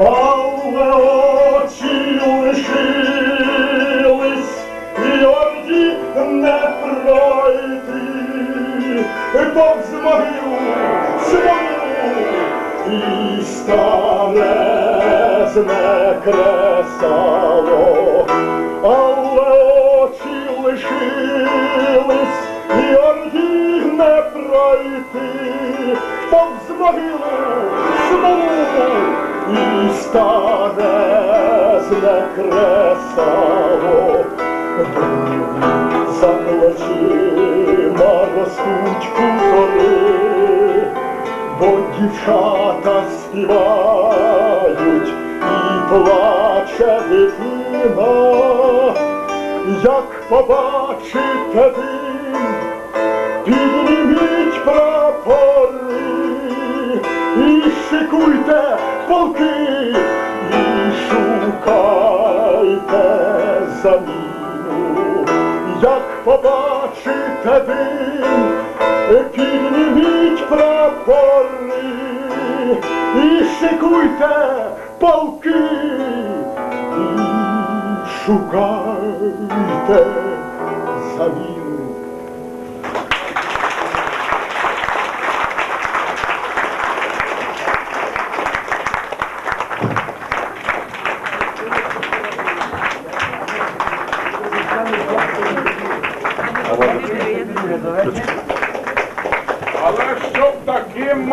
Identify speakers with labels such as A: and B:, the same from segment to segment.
A: але очі лишились, і орді не пройти, повз могилу і старезне кресало, але очі лишились, і орді не пройти, повз могилу і старезне кресало. За плечима ростуть кутори, бо дівчата співають і плаче дитина, як побачите дим, заміну, як побачите дим, підніміть прапори і шикуйте полки, і шукайте заміну.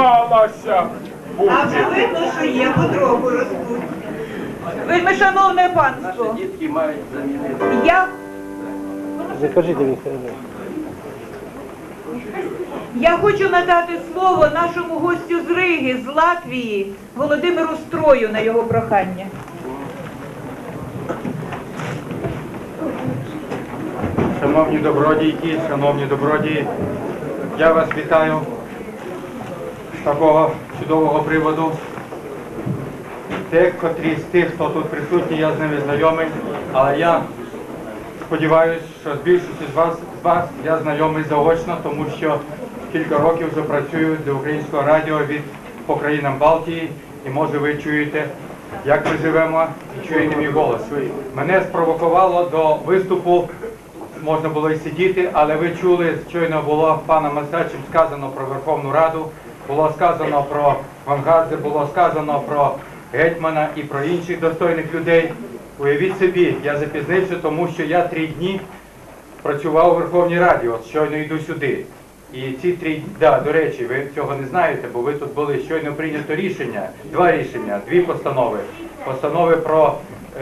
B: Таки малася
C: А вже видно, що є потроху ростуть. Вельми шановне панство,
D: Дітки мають замінити.
C: я,
E: Закажіть Михайло.
C: я хочу надати слово нашому гостю з Риги, з Латвії, Володимиру Строю на його прохання.
F: Шановні добродійки, шановні добродії, я вас вітаю такого чудового приводу. Декотрі з тих, хто тут присутній, я з ними знайомий, але я сподіваюся, що з більшості з вас, з вас я знайомий заочно, тому що кілька років вже працюю для українського радіо від по країнам Балтії, і може ви чуєте, як ми живемо, і чуєте мій голос. Мене спровокувало до виступу можна було і сидіти, але ви чули, щойно було пана Масачем сказано про Верховну Раду, було сказано про Вангадзе, було сказано про гетьмана і про інших достойних людей. Уявіть собі, я запізнився, тому що я три дні працював у Верховній Раді, от щойно йду сюди. І ці три да, до речі, ви цього не знаєте, бо ви тут були щойно прийнято рішення, два рішення, дві постанови. Постанови про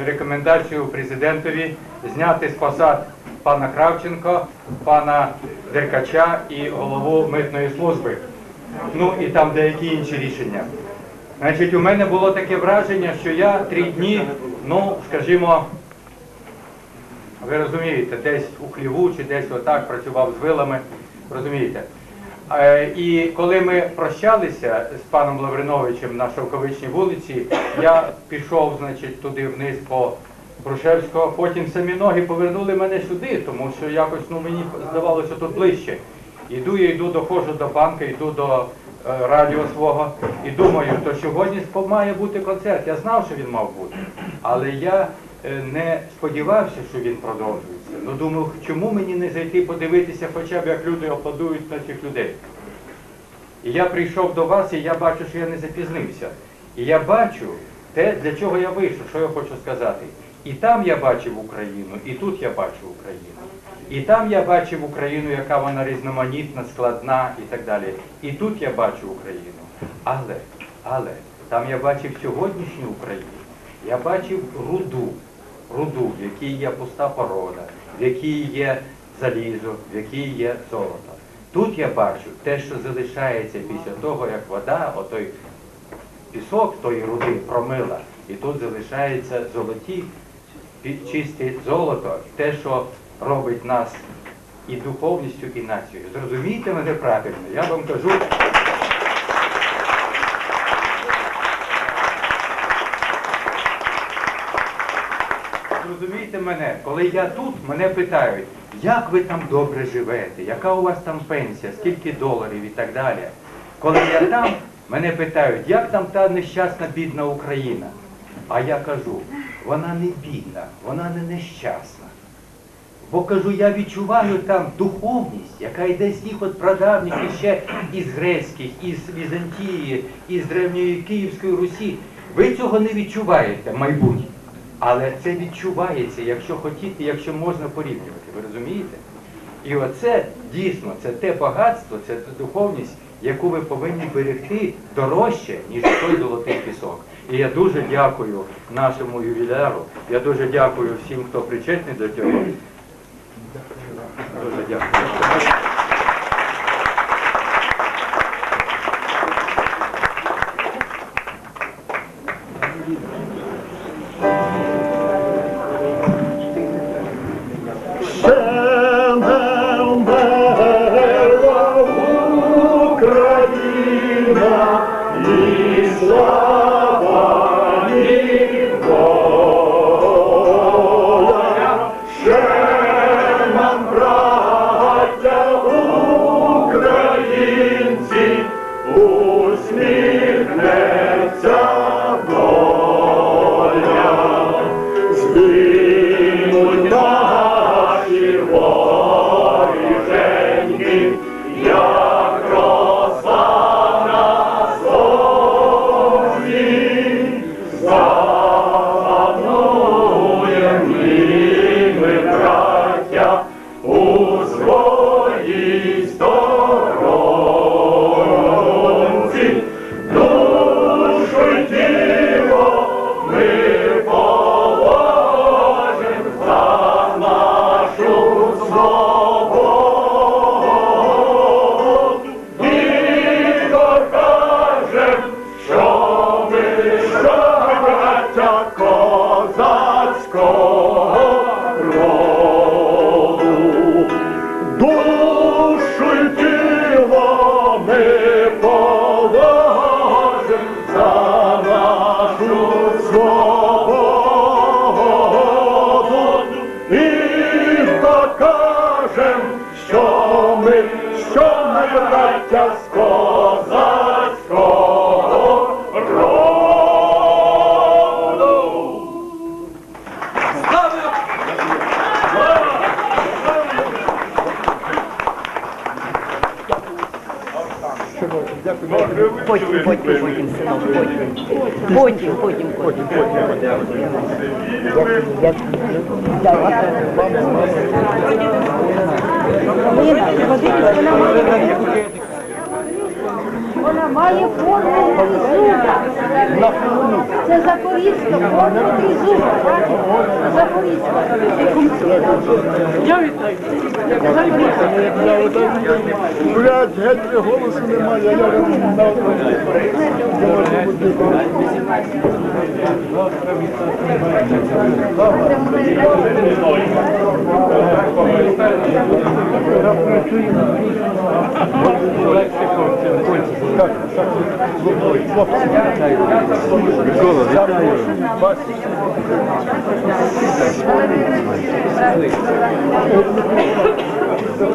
F: рекомендацію президентові зняти з посад пана Кравченко, пана Деркача і голову митної служби. Ну і там деякі інші рішення. Значить, у мене було таке враження, що я три дні, ну, скажімо, ви розумієте, десь у хліву чи десь отак працював з вилами, розумієте. Е, І коли ми прощалися з паном Лавриновичем на Шовковичній вулиці, я пішов, значить, туди вниз по Грушевського, потім самі ноги повернули мене сюди, тому що якось ну, мені здавалося тут ближче. Іду я йду, доходжу до банка, йду до е, радіо свого і думаю, то сьогодні має бути концерт. Я знав, що він мав бути, але я е, не сподівався, що він продовжується. Ну думав, чому мені не зайти подивитися, хоча б як люди аплодують на цих людей. І я прийшов до вас, і я бачу, що я не запізнився. І я бачу те, для чого я вийшов, що я хочу сказати. І там я бачив Україну, і тут я бачу Україну. І там я бачив Україну, яка вона різноманітна, складна і так далі. І тут я бачу Україну. Але, але, там я бачив сьогоднішню Україну. Я бачив руду, руду, в якій є пуста порода, в якій є залізо, в якій є золото. Тут я бачу те, що залишається після того, як вода, отой пісок тої руди промила, і тут залишається золоті, чисте золото, те, що робить нас і духовністю, і нацією. Зрозумійте мене правильно, я вам кажу. Зрозумійте мене, коли я тут, мене питають, як ви там добре живете, яка у вас там пенсія, скільки доларів і так далі. Коли я там, мене питають, як там та нещасна бідна Україна.
A: А я кажу, вона не бідна, вона не нещасна. Бо кажу, я відчуваю там духовність, яка йде з тих от прадавніх іще із грецьких, із Візантії, із древньої Київської Русі. Ви цього не відчуваєте, майбутнє. Але це відчувається, якщо хотіти, якщо можна порівнювати. Ви розумієте? І оце дійсно це те багатство, це духовність, яку ви повинні берегти дорожче, ніж той золотий пісок. І я дуже дякую нашому ювіляру. Я дуже дякую всім, хто причетний до цього. Дуже дякую.
G: Потім, потім, потім, синок, потім. Потім, потім, потім.
H: Вона має форму зуба. Запорізька форма тризуба. Запорізька.
I: Блядь, геть голосу немає, я Микола, на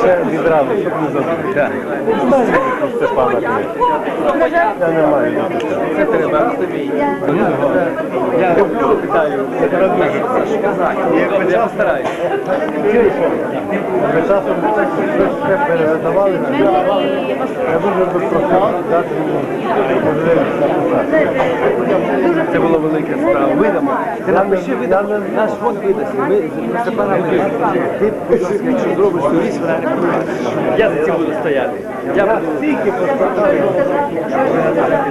E: Ще відразу, щоб не забути. Степана Я. Це треба. Я питаю. Я постараюся. Ви часом ще передавали? Я дуже би просив дати можливість написати. Це була велика справа. Видамо. Ти напиши, видамо. Наш фонд видасть. Ми Степана видасть. Ти, будь ласка, якщо зробиш ту річ, вона не буде. Я за цим буду стояти. Я буду... Стільки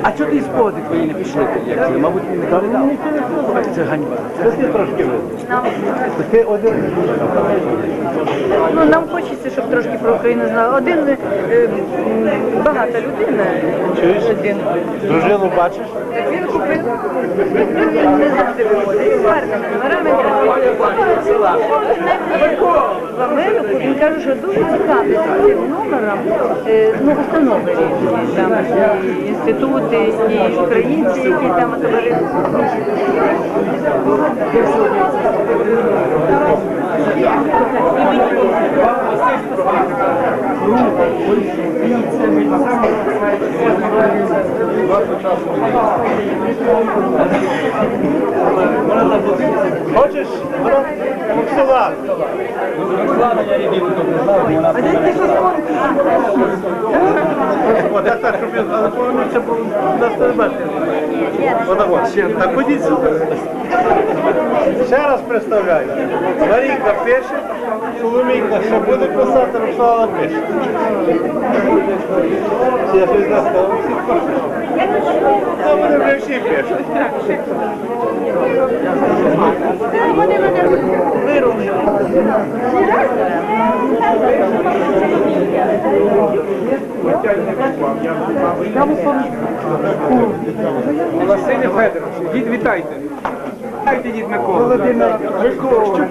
E: А чого ти спогади твої не пішли? Як це? Мабуть, не передав. Це ганьба. Це ти трошки Ти один
H: Ну, нам хочеться, щоб трошки про Україну знали. Один е, багата людина.
E: Чуєш?
H: Один.
E: дружину бачиш?
H: Так він купив. В Америку він каже, що дуже цікавий цим номером е, ну, установи там і інститути, і українці, які там товариство.
E: Я але повернувся, бо нас не бачите. Отако. Так ходіть сюди. Ще раз представляю. Марійка пише, Соломійка ще буде писати, Руслана пише. Чи я щось не сказав? Вони вже всі пишуть.
H: Вони.
F: Василь Федорович, дід, вітайте. Вітайте, дід Микола.
E: Володимир Микола.